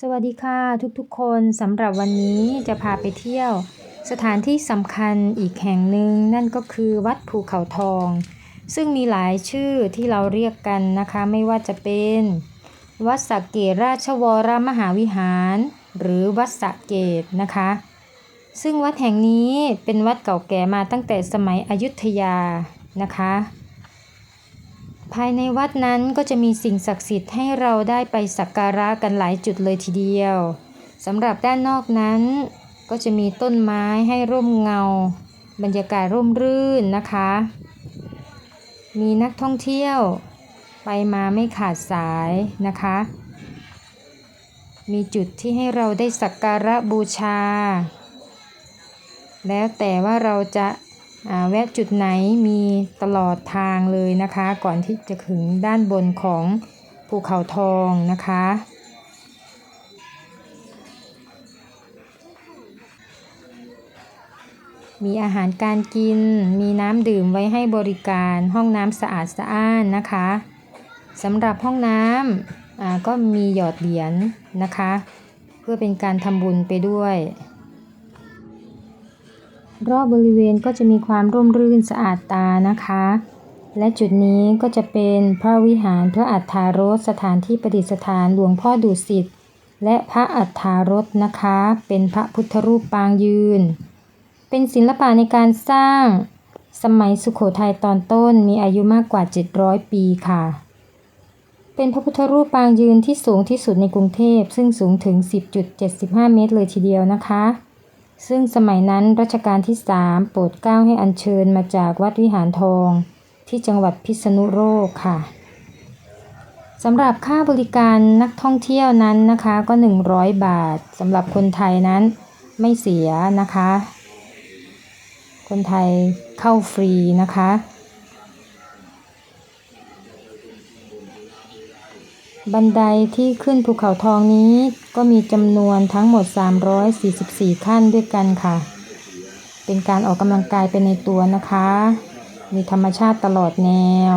สวัสดีค่ะทุกๆคนสำหรับวันนี้จะพาไปเที่ยว สถานที่สำคัญอีกแห่งหนึ่งนั่นก็คือวัดภูเขาทอง ซึ่งมีหลายชื่อที่เราเรียกกันนะคะไม่ว่าจะเป็น วัดสักเกตราชวรมหาวิหาร หรือวัดสักเกตนะคะ ซึ่งวัดแห่งนี้เป็นวัดเก่าแก่มาตั้งแต่สมัยอยุธยานะคะ ภายในวัดนั้นก็จะมีสิ่งศักดิ์สิทธิ์ให้เราได้ไปสักการะกันหลายจุดเลยทีเดียวสำหรับด้านนอกนั้น ก็จะมีต้นไม้ให้ร่มเงา บรรยากาศร่มรื่นนะคะ มีนักท่องเที่ยว ไปมาไม่ขาดสายนะคะ มีจุดที่ให้เราได้สักการะบูชา แล้วแต่ว่าเราจะ แวะจุดไหนมีตลอดทางเลยนะคะ ก่อนที่จะถึงด้านบนของภูเขาทองนะคะ มีอาหารการกิน มีน้ำดื่มไว้ให้บริการห้องน้ำสะอาดสะอ้านนะคะสำหรับห้องน้ำก็มีหยอดเหรียญนะคะ เพื่อเป็นการทำบุญไปด้วย รอบบริเวณก็จะมีความร่มรื่นสะอาดตานะคะ และจุดนี้ก็จะเป็นพระวิหารพระอัฏฐารสสถานที่ประดิษฐานหลวงพ่อดุสิตและพระอัฏฐารสนะคะ เป็นพระพุทธรูปปางยืน เป็นศิลปะในการสร้าง สมัยสุโขทัยตอนต้นมีอายุมากกว่า 700 ปีค่ะ เป็นพระพุทธรูปปางยืนที่สูงที่สุดในกรุงเทพ ซึ่งสูงถึง 10.75 เมตรเลยทีเดียวนะคะ ซึ่งสมัยนั้นรัชกาลที่สามโปรดเกล้าให้อัญเชิญมาจากวัดวิหารทอง ที่จังหวัดพิษณุโลกค่ะสำหรับค่าบริการนักท่องเที่ยวนั้นนะคะก็ 100 บาทสำหรับคนไทยนั้นไม่เสียนะคะ คนไทยเข้าฟรีนะคะ บันไดที่ขึ้นภูเขาทองนี้ ก็มีจำนวนทั้งหมด 344 ขั้นด้วยกันค่ะ เป็นการออกกำลังกายไปในตัวนะคะ มีธรรมชาติตลอดแนว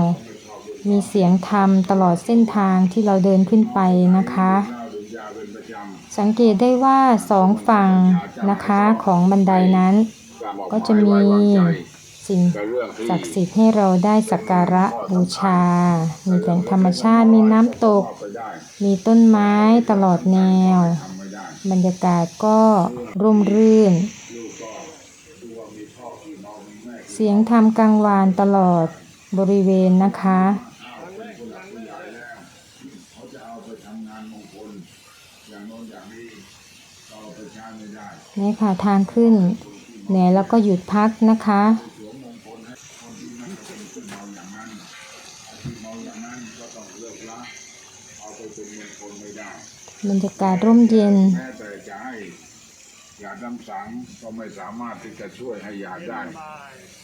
มีเสียงธรรมตลอดเส้นทางที่เราเดินขึ้นไปนะคะ สังเกตได้ว่าสองฝั่งนะคะของบันไดนั้น ก็จะมี สิ่งศักดิ์สิทธิ์ให้เราได้สักการะบูชา มีแหล่งธรรมชาติ มีน้ำตก มีต้นไม้ตลอดแนว บรรยากาศก็ร่มรื่น เสียงธรรมกลางวานตลอดบริเวณนะคะ นี่ค่ะทางขึ้นเหนื่อยแล้วก็หยุดพักนะคะ บรรยากาศร่มเย็น แม้แต่จะให้ยาน้ำสังก็ไม่สามารถที่จะช่วยให้ยาได้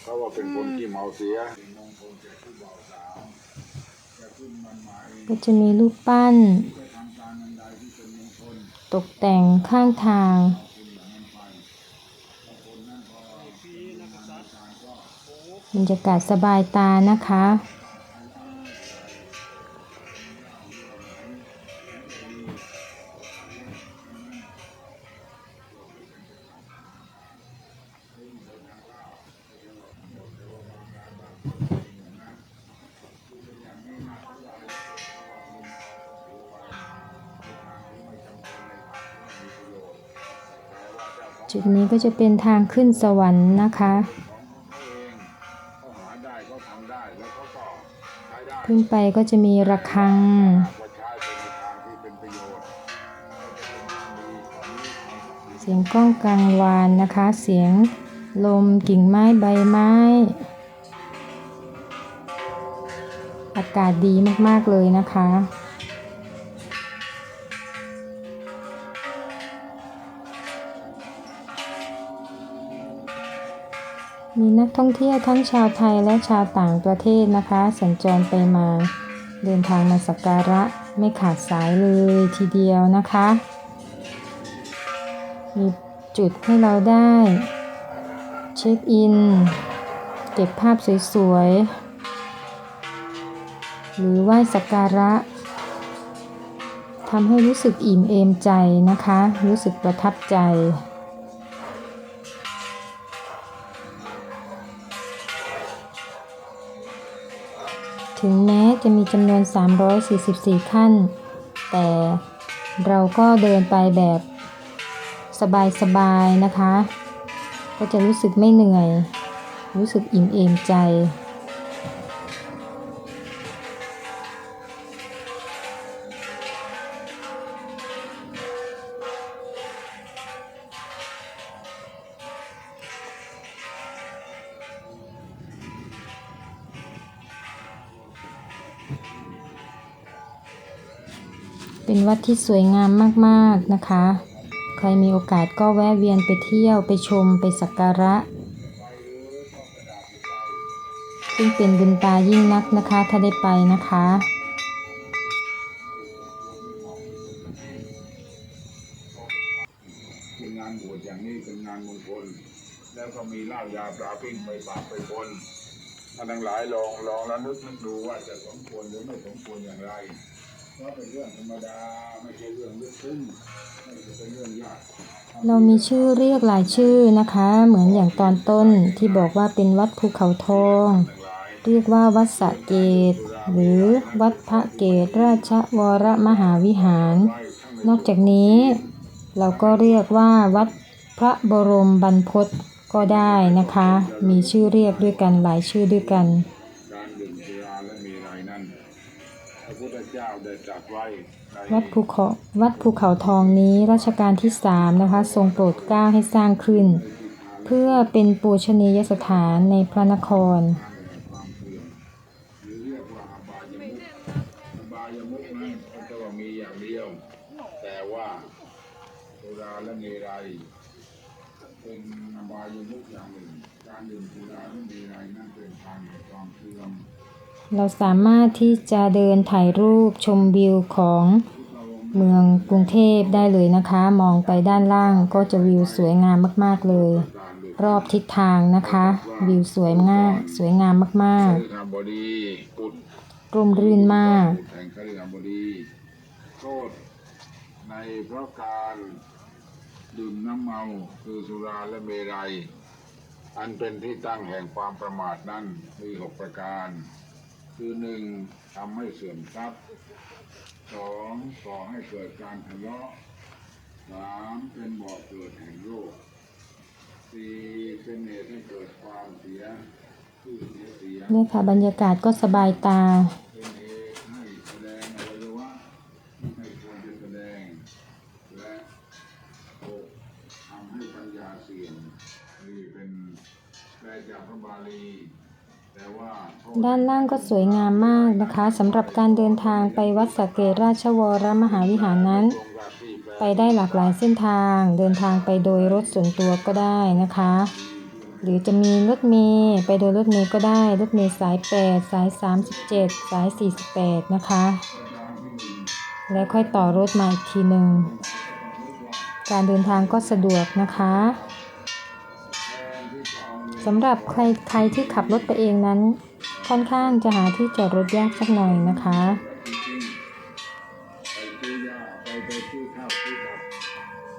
เพราะว่าเป็นคนที่เมาเสียมงคลแก่ผู้บ่าวสาวจะขึ้นมันหมายก็จะมีรูปปั้นทำการอันใดที่เป็นมงคลตกแต่งข้างทางบรรยากาศสบายตานะคะ ก็จะเป็นทางขึ้นสวรรค์นะคะ ขึ้นไปก็จะมีระฆังเป็นทางที่เป็นประโยชน์เสียงกล้องกลางวานนะคะ เสียงลมกิ่งไม้ใบไม้ อากาศดีมาก ๆ เลยนะคะ ท่องเที่ยวทั้งชาวไทยและชาวต่างประเทศนะคะ สัญจรไปมา เดินทางมาสักการะไม่ขาดสายเลยทีเดียวนะคะ มีจุดให้เราได้ เช็คอิน เก็บภาพสวยๆ หรือไหว้สักการะทำให้รู้สึกอิ่มเอมใจนะคะ รู้สึกประทับใจ ถึงแม้จะมีจำนวน 344 ขั้น แต่เราก็เดินไปแบบสบายๆนะคะ ก็จะรู้สึกไม่เหนื่อย รู้สึกอิ่มเอมใจ เป็นวัดที่สวยงามมากๆนะคะ ใครมีโอกาสก็แวะเวียนไปเที่ยวไปชมไปสักการะ ซึ่งเป็นบุญตายิ่งนักนะคะ ถ้าได้ไปนะคะเป็นงานบวชอย่างนี้เป็นงานมงคล แล้วก็มีเหล้ายาปลาปิ้งไปปากไปบน ท่านทั้งหลายลองลองแล้วนึกนึกดูว่าจะสมควรหรือไม่สมควรอย่างไรเพราะเป็นเรื่องธรรมดาไม่ใช่เรื่องลึกซึ้งไม่ใช่เป็นเรื่องยากเรามีชื่อเรียกหลายชื่อนะคะ เหมือนอย่างตอนต้นที่บอกว่าเป็นวัดภูเขาทอง เรียกว่าวัดสะเกต หรือวัดพระเกตราชวรมหาวิหาร นอกจากนี้ เราก็เรียกว่าวัดพระบรมบรรพต ก็ได้นะคะ มีชื่อเรียกด้วยกันหลายชื่อด้วยกัน การดื่มสุราและมีไรนั้นพระพุทธเจ้าได้ตรัสไว้วัดภูเขาวัดภูเขาทองนี้รัชกาลที่สามนะคะ ทรงโปรดเกล้าให้สร้างขึ้น เพื่อเป็นปูชนียสถานในพระนครอมหรือเรียกว่าอบายมุขอบายมุขนั้นก็จะว่ามีอย่างเดียว แต่ว่าสุราและมีไร เป็นอบายมุขอย่างหนึ่ง การดื่มสุราและมีอะไรนั่นเป็นทางแห่งความเสื่อมเราสามารถที่จะเดินถ่ายรูปชมวิวของเมืองกรุงเทพได้เลยนะคะ มองไปด้านล่างก็จะวิวสวยงามมาก ๆเลย รอบทิศทางนะคะ วิวสวยมากสวยงามมากๆร่มรื่นมากแห่งคฤหบดีโทษในเพราะการ ดื่มน้ำเมาคือสุราและเมรัย อันเป็นที่ตั้งแห่งความประมาทนั้นมีหกประการ คือหนึ่งทำให้เสื่อมทรัพย์สองก่อให้เกิดการทะเลาะสามเป็นบ่อเกิดแห่งโรคสี่เป็นเหตุให้เกิดความเสียคือเสียเสียงเนี่ยค่ะบรรยากาศก็สบายตา ด้านล่างก็สวยงามมากนะคะสำหรับการเดินทางไปวัดสเกตราชวรมหาวิหารนั้น ไปได้หลากหลายเส้นทางเดินทางไปโดยรถส่วนตัวก็ได้นะคะ หรือจะมีรถเมล์ไปโดยรถเมล์ก็ได้รถเมล์สาย 8 สาย 37 สาย 48 นะคะ แล้วค่อยต่อรถมาอีกทีหนึ่งการเดินทางก็สะดวกนะคะ สำหรับใครใครที่ขับรถไปเองนั้น ค่อนข้างจะหาที่จอดรถยากสักหน่อยนะคะ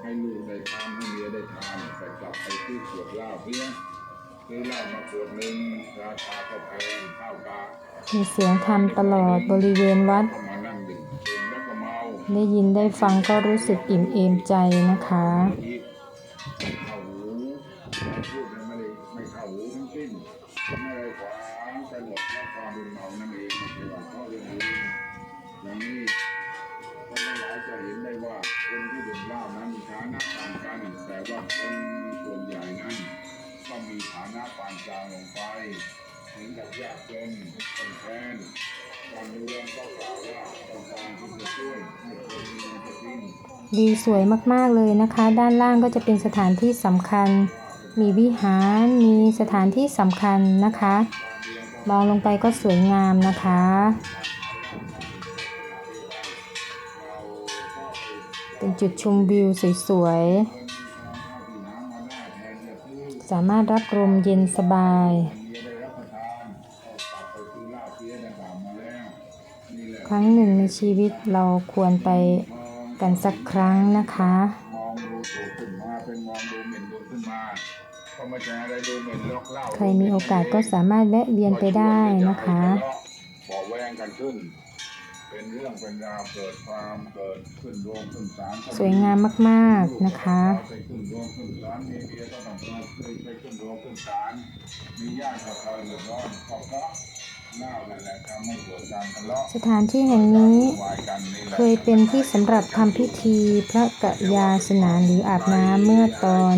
ให้ลูกได้ทานให้เมียได้ทานแต่กลับไปซื้อขวดเหล้าเพี้ยซื้อเหล้ามาขวดหนึ่งราคาก็แพงข้าวปลามีเสียงธรรมตลอดบริเวณวัด ได้ยินได้ฟังก็รู้สึกอิ่มเอมใจนะคะ พราะความเป็นเมานั่นเองไม่ว่าเพราะเรื่องอื่นอย่างนี้คนทั้งหลายจะเห็นได้ว่าคนที่ดื่มเหล้านั้นมีฐานะต่างกันแต่ว่าคนส่วนใหญ่นั้นก็มีฐานะปานกลางลงไปถึงกับยากจนคนแค้นการเมืองก็กล่าวว่าต้องการที่จะช่วยให้คนมีเงินจะกินวิวสวยมากๆเลยนะคะ ด้านล่างก็จะเป็นสถานที่สำคัญ มีวิหารมีสถานที่สำคัญนะคะ มองลงไปก็สวยงามนะคะ เป็นจุดชมวิวสวยๆ สามารถรับลมเย็นสบาย ครั้งหนึ่งในชีวิตเราควรไปกันสักครั้งนะคะ ใครมีโอกาสก็สามารถแวะเวียนไปได้นะคะบอกแวงกันขึ้นเป็นเรื่องเป็นราวเกิดความเกิดขึ้นโรงขึ้นศาลสวยงามมากๆนะคะไปขึ้นโรงขึ้นศาลมีเมียก็ต้องไปขึ้นโรงขึ้นศาลมีญาติกับใครเดือดร้อนะเพราะสถานที่แห่งนี้เคยเป็นที่สำหรับทำพิธีพระกะยาสนานหรืออาบน้ำเมื่อตอน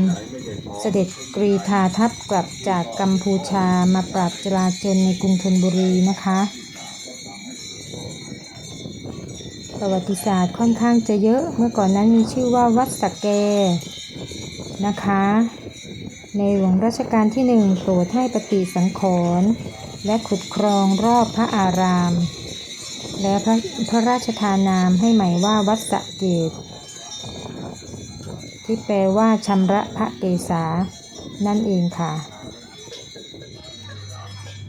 เสด็จกรีธาทัพกลับจากกัมพูชามาปราบจลาจลในกรุงธนบุรีนะคะ ประวัติศาสตร์ค่อนข้างจะเยอะเมื่อก่อนนั้นมีชื่อว่าวัดสะแกนะคะ ในหลวงรัชกาลที่หนึ่งโปรดให้ปฏิสังขรณ์และขุดครองรอบพระอาราม และพระพระราชทานนามให้ใหม่ว่าวัดสะเกต ที่แปลว่าชำระพระเกศา นั่นเองค่ะ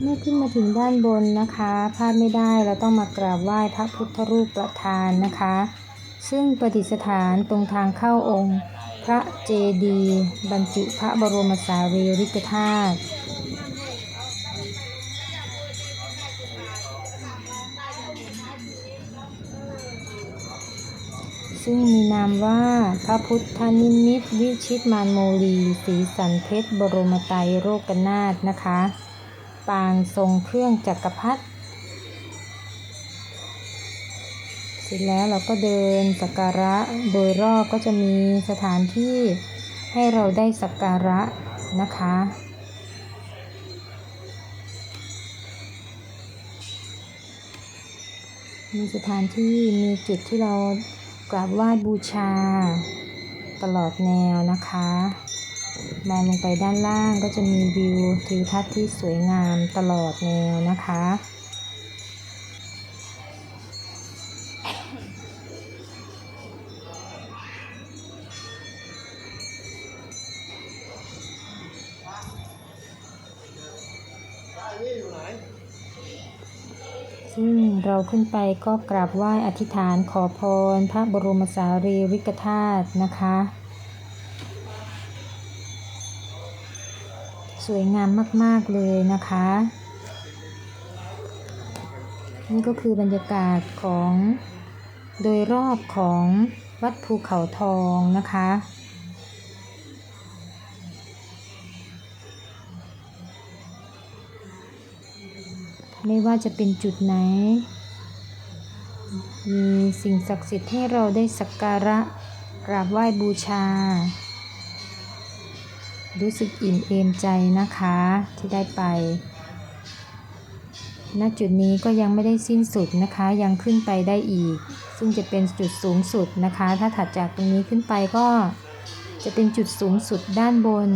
เมื่อขึ้นมาถึงด้านบนนะคะพลาดไม่ได้เราต้องมากราบไหว้พระพุทธรูปประธานนะคะ ซึ่งประดิษฐานตรงทางเข้าองค์ พระเจดีย์บรรจุพระบรมสารีริกธาตุ ซึ่งมีนามว่าพระพุทธนิมิตวิชิตมานโมลีสีสันเพชรบรมไตรโรกนาถนะคะ ปางทรงเครื่องจักรพรรดิเสร็จแล้วเราก็เดินสักการะโดยรอบก็จะมีสถานที่ให้เราได้สักการะนะคะมีสถานที่มีจุดที่เรา กราบไหว้บูชา ตลอดแนวนะคะ มองลงไปด้านล่างก็จะมีวิวทิวทัศน์ที่สวยงามตลอดแนวนะคะ เราขึ้นไปก็กราบไหว้อธิษฐานขอพร พระบรมสารีริกธาตุนะคะ สวยงามมาก ๆ เลยนะคะ นี่ก็คือบรรยากาศของโดยรอบของวัดภูเขาทองนะคะไม่ว่าจะเป็นจุดไหน มีสิ่งศักดิ์สิทธิ์ให้เราได้สักการะกราบไหว้บูชา รู้สึกอิ่มเอมใจนะคะที่ได้ไป ณ จุดนี้ก็ยังไม่ได้สิ้นสุดนะคะ ยังขึ้นไปได้อีก ซึ่งจะเป็นจุดสูงสุดนะคะ ถ้าถัดจากตรงนี้ขึ้นไปก็จะเป็นจุดสูงสุดด้านบน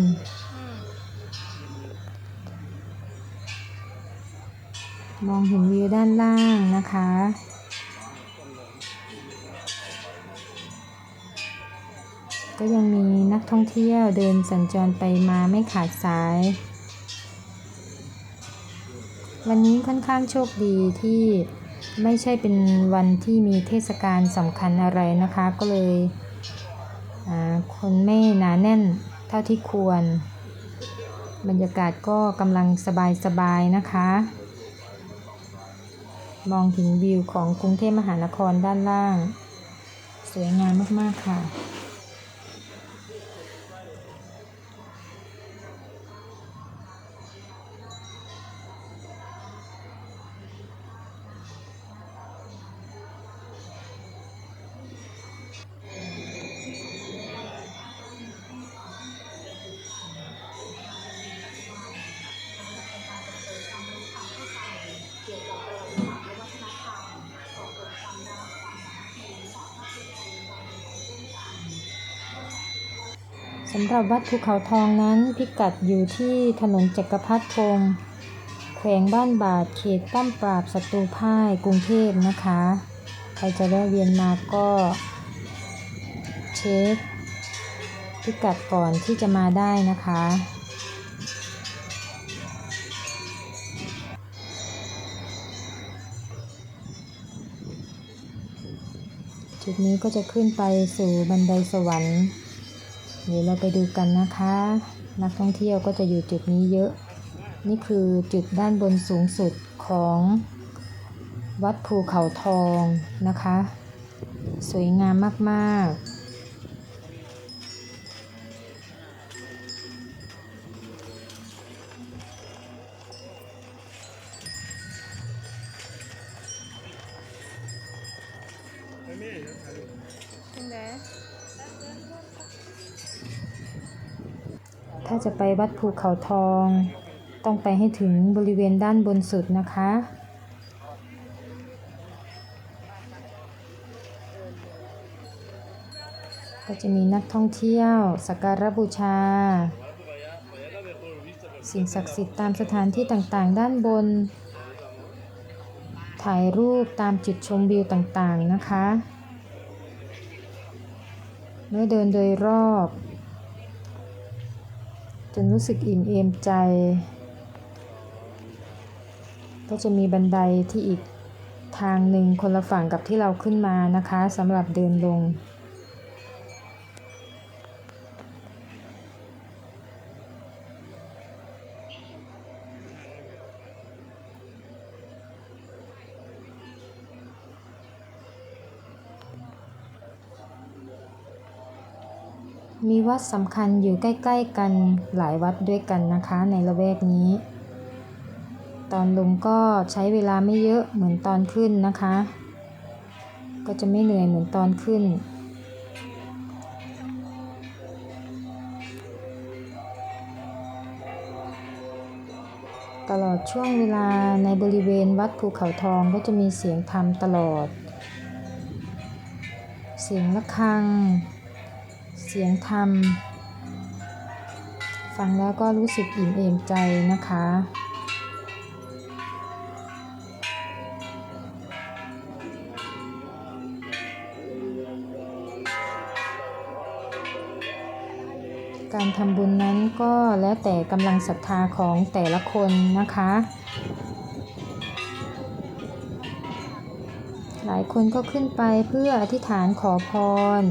มองเห็นวิวด้านล่างนะคะ ก็ยังมีนักท่องเที่ยวเดินสัญจรไปมาไม่ขาดสาย วันนี้ค่อนข้างโชคดีที่ไม่ใช่เป็นวันที่มีเทศกาลสำคัญอะไรนะคะ ก็เลยคนไม่หนาแน่นเท่าที่ควร บรรยากาศก็กำลังสบายๆนะคะ มองถึงวิวของกรุงเทพมหานครด้านล่าง สวยงามมากๆค่ะำหรับวัดภูเขาทองนั้นพิกัดอยู่ที่ถนนจักรพัฒพงศ์แขวงบ้านบาทเขตป้อมปราบศัตรูพ่ายกรุงเทพนะคะ ใครจะแวะเวียนมาก็เช็คพิกัดก่อนที่จะมาได้นะคะ จุดนี้ก็จะขึ้นไปสู่บันไดสวรรค์ เดี๋ยวเราไปดูกันนะคะ นักท่องเที่ยวก็จะอยู่จุดนี้เยอะ นี่คือจุดด้านบนสูงสุดของวัดภูเขาทองนะคะ สวยงามมากๆ ถ้าจะไปวัดภูเขาทอง ต้องไปให้ถึงบริเวณด้านบนสุดนะคะ ก็จะมีนักท่องเที่ยว สักการบูชา สิ่งศักดิ์สิทธิ์ตามสถานที่ต่างๆ ด้านบน ถ่ายรูปตามจุดชมวิวต่างๆนะคะ เมื่อเดินโดยรอบ จนรู้สึกอิ่มเอมใจ ก็จะมีบันไดที่อีกทางหนึ่งคนละฝั่งกับที่เราขึ้นมานะคะสำหรับเดินลง วัดสำคัญอยู่ใกล้ ๆ กันหลายวัดด้วยกันนะคะในละแวกนี้ ตอนลงก็ใช้เวลาไม่เยอะเหมือนตอนขึ้นนะคะ ก็จะไม่เหนื่อยเหมือนตอนขึ้น ตลอดช่วงเวลาในบริเวณวัดภูเขาทองก็จะมีเสียงธรรมตลอด เสียงะระฆัง เสียงธรรม ฟังแล้วก็รู้สึกอิ่มเอมใจนะคะ การทำบุญนั้นก็แล้วแต่กำลังศรัทธาของแต่ละคนนะคะหลายคนก็ขึ้นไปเพื่ออธิษฐานขอพร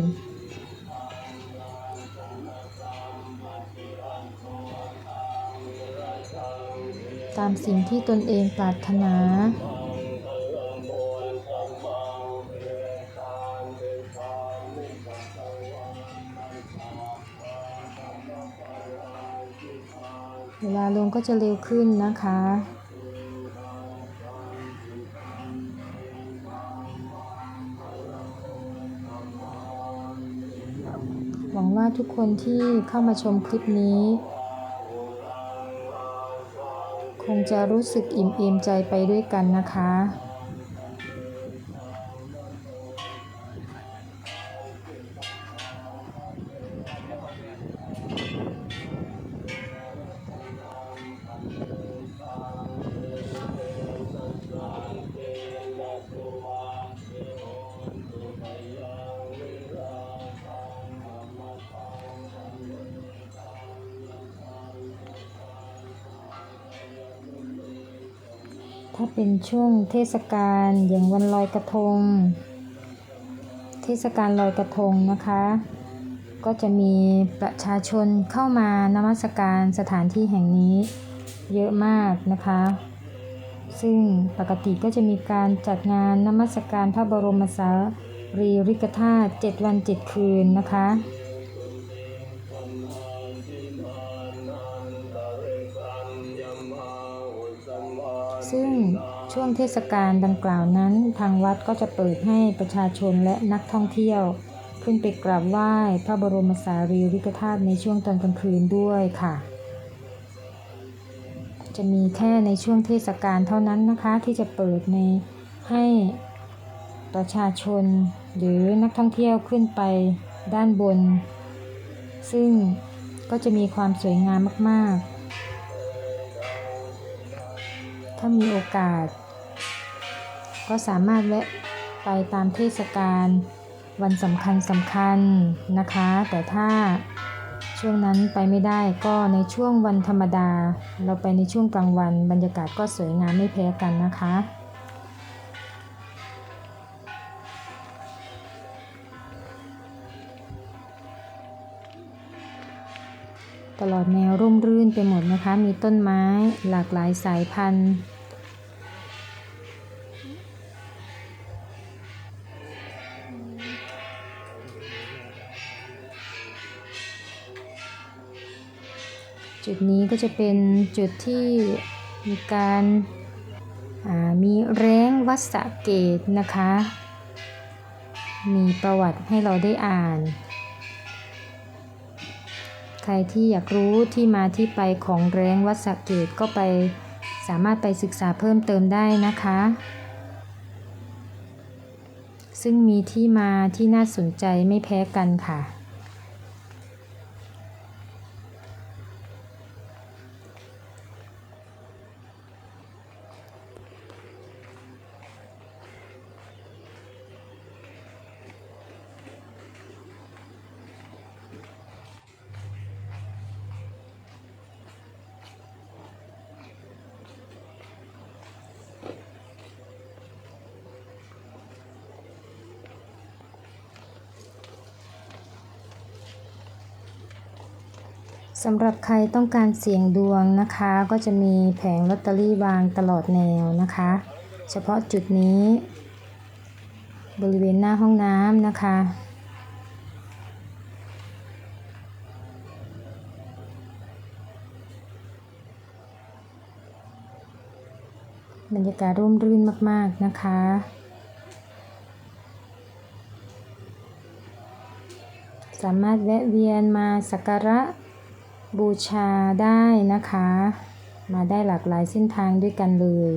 ตามสิ่งที่ตนเองปรารถนา เวลาลงก็จะเร็วขึ้นนะคะหวังว่าทุกคนที่เข้ามาชมคลิปนี้ จะรู้สึกอิ่มเอมใจไปด้วยกันนะคะ เป็นช่วงเทศกาลอย่างวันลอยกระทง เทศกาลลอยกระทงนะคะ ก็จะมีประชาชนเข้ามานมัสการสถานที่แห่งนี้เยอะมากนะคะ ซึ่งปกติก็จะมีการจัดงานนมัสการพระบรมสารีริกธาตุ7วัน 7 คืนนะคะ ช่วงเทศกาลดังกล่าวนั้น ทางวัดก็จะเปิดให้ประชาชนและนักท่องเที่ยว ขึ้นไปกราบไหว้พระบรมสารีริกธาตุในช่วงตอนกลางคืนด้วยค่ะ จะมีแค่ในช่วงเทศกาลเท่านั้นนะคะที่จะเปิดในให้ประชาชนหรือนักท่องเที่ยวขึ้นไปด้านบน ซึ่งก็จะมีความสวยงามมาก ๆ ถ้ามีโอกาส ก็สามารถแวะไปตามเทศกาลวันสำคัญสำคัญนะคะ แต่ถ้าช่วงนั้นไปไม่ได้ก็ในช่วงวันธรรมดา เราไปในช่วงกลางวัน บรรยากาศก็สวยงามไม่แพ้กันนะคะ ตลอดแนวร่มรื่นไปหมดนะคะ มีต้นไม้หลากหลายสายพันธุ์ จุดนี้ก็จะเป็นจุดที่มีการมีแร้งวัดสะเกตนะคะ มีประวัติให้เราได้อ่าน ใครที่อยากรู้ที่มาที่ไปของแรงวัดสะเกตก็ไปสามารถไปศึกษาเพิ่มเติมได้นะคะ ซึ่งมีที่มาที่น่าสนใจไม่แพ้กันค่ะ สำหรับใครต้องการเสี่ยงดวงนะคะ ก็จะมีแผงลอตเตอรี่วางตลอดแนวนะคะ เฉพาะจุดนี้ บริเวณหน้าห้องน้ำนะคะ บรรยากาศร่มรื่นมาก ๆ นะคะสามารถแวะเวียนมาสักการะ บูชาได้นะคะ มาได้หลากหลายเส้นทางด้วยกันเลย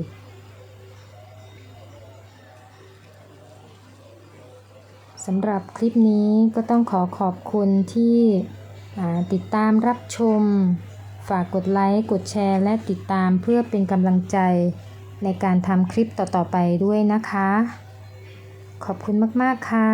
สำหรับคลิปนี้ก็ต้องขอขอบคุณที่ติดตามรับชม ฝากกดไลค์ กดแชร์ และติดตามเพื่อเป็นกำลังใจในการทำคลิปต่อ ๆ ไปด้วยนะคะ ขอบคุณมาก ๆ ค่ะ